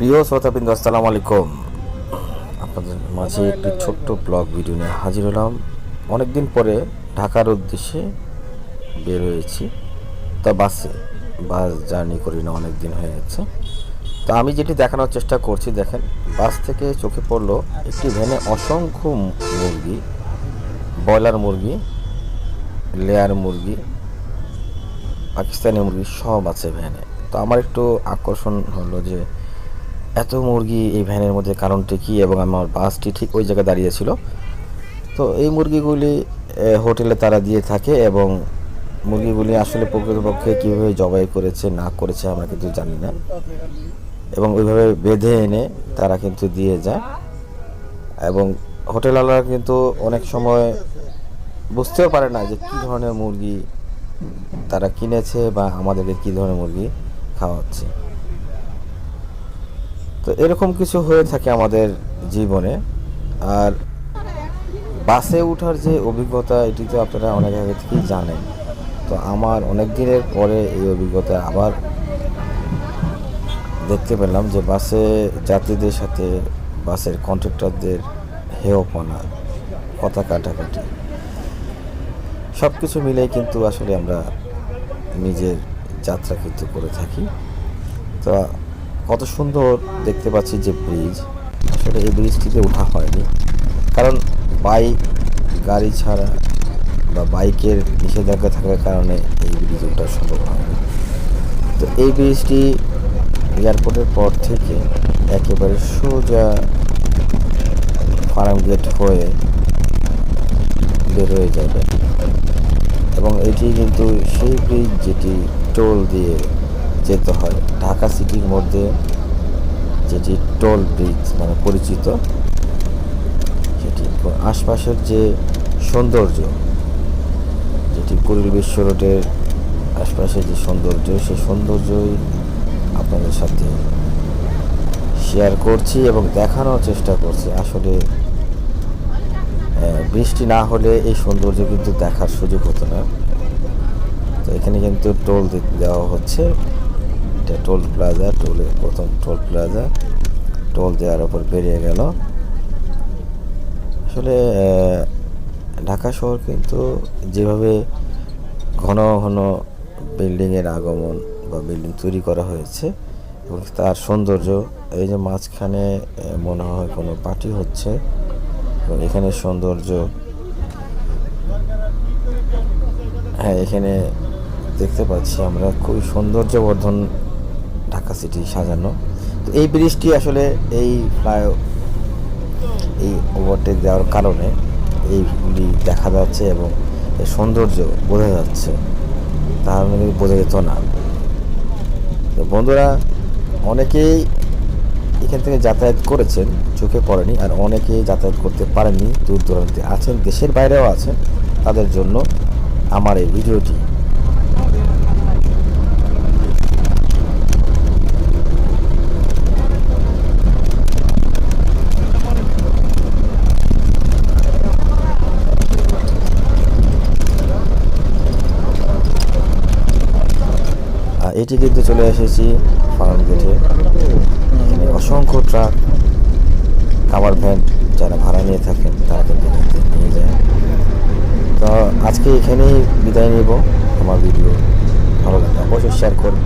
প্রিয় শ্রোতাবৃন্দ আসসালামু আলাইকুম আপনাদের মাঝে একটি ছোট্ট ব্লগ ভিডিও নিয়ে হাজির হলাম। অনেকদিন পরে ঢাকার উদ্দেশ্যে বের হয়েছি। তা বাসে, বাস জার্নি করি না অনেক দিন হয়ে গেছে। তা আমি যেটি দেখানোর চেষ্টা করছি, দেখেন, বাস থেকে চোখে পড়ল একটি ভ্যানে অসংখ্য মুরগি, ব্রয়লার মুরগি, লেয়ার মুরগি, পাকিস্তানি মুরগি সব আছে ভ্যানে। তো আমার একটু আকর্ষণ হলো যে এত মুরগি এই ভ্যানের মধ্যে কারণটি কী এবং আমার বাসটি ঠিক ওই জায়গায় দাঁড়িয়েছিল তো এই মুরগিগুলি হোটেলে তারা দিয়ে থাকে এবং মুরগিগুলি আসলে প্রকৃতপক্ষে কীভাবে জবাই করেছে, না করেছে আমরা কিন্তু জানি না। এবং ওইভাবে বেঁধে এনে তারা কিন্তু দিয়ে যায়। এবং হোটেলওয়ালারা কিন্তু অনেক সময় বুঝতেও পারে না যে কী ধরনের মুরগি তারা কিনেছে বা আমাদেরকে কী ধরনের মুরগি খাওয়াচ্ছে। তো এরকম কিছু হয়ে থাকে আমাদের জীবনে। আর বাসে ওঠার যে অভিজ্ঞতা, এটি তো আপনারা অনেক আগে থেকেই জানেন। তো আমার অনেক দিনের পরে এই অভিজ্ঞতা আবার দেখতে পেলাম যে বাসে যাত্রীদের সাথে বাসের কন্ট্রাক্টরদের হেয়পনা কথা কাটাকাটি সব কিছু মিলেই কিন্তু আসলে আমরা নিজের যাত্রা কিন্তু করে থাকি। তো কত সুন্দর দেখতে পাচ্ছি যে ব্রিজ আসলে এই ব্রিজটিতে ওঠা হয়নি। কারণ বাইক গাড়ি ছাড়া বা বাইকের নিষেধাজ্ঞা থাকার কারণে এই ব্রিজ ওঠা সম্ভব হয়নি। তো এই ব্রিজটি এয়ারপোর্টের পর থেকে একেবারে সোজা ফার্ম গেট হয়ে বের হয়ে যাবে। এবং এটি কিন্তু সেই ব্রিজ যেটি টোল দিয়ে যেতে হয়। ঢাকা সিটির মধ্যে যেটি টোল ব্রিজ মানে পরিচিত, সেটি আশপাশের যে সৌন্দর্য, যেটি কুড়িল বিশ্ব রোডের আশপাশের যে সৌন্দর্য সে সৌন্দর্যই আপনাদের সাথে শেয়ার করছি এবং দেখানোর চেষ্টা করছি। আসলে বৃষ্টি না হলে এই সৌন্দর্য কিন্তু দেখার সুযোগ হতো না। তো এখানে কিন্তু টোল দেওয়া হচ্ছে। এটা টোল প্লাজা টোলে প্রথম টোল প্লাজা টোল দেওয়ার ওপর বেরিয়ে গেল। আসলে ঢাকা শহর কিন্তু যেভাবে ঘন ঘন বিল্ডিংয়ের আগমন বা বিল্ডিং তৈরি করা হয়েছে এবং তার সৌন্দর্য, এই যে মাঝখানে মনে হয় কোনো পার্টি হচ্ছে এবং এখানে সৌন্দর্য হ্যাঁ এখানে দেখতে পাচ্ছি আমরা খুবই সৌন্দর্যবর্ধন ঢাকা সিটি সাজানো। তো এই ব্রিজটি আসলে এই ফ্লাই এই ওভারটেক দেওয়ার কারণে এইগুলি দেখা যাচ্ছে এবং সৌন্দর্য বোঝা যাচ্ছে। তার মানে বোঝা যেত না। তো বন্ধুরা, অনেকেই এখান থেকে যাতায়াত করেছেন, চোখে পড়েনি, আর অনেকে যাতায়াত করতে পারেননি, দূর দূরান্তে আছেন, দেশের বাইরেও আছেন। তাদের জন্য আমার এই ভিডিওটি এটি কিন্তু চলে এসেছি ফার্ম গেটে। এখানে অসংখ্য ট্রাক কাভার ভ্যান যারা ভাড়া নিয়ে থাকেন, তারা কিন্তু নিয়ে যায়। তো আজকে এখানেই বিদায় নিব। আমার ভিডিও ভালো লাগলে অবশ্যই শেয়ার করুন।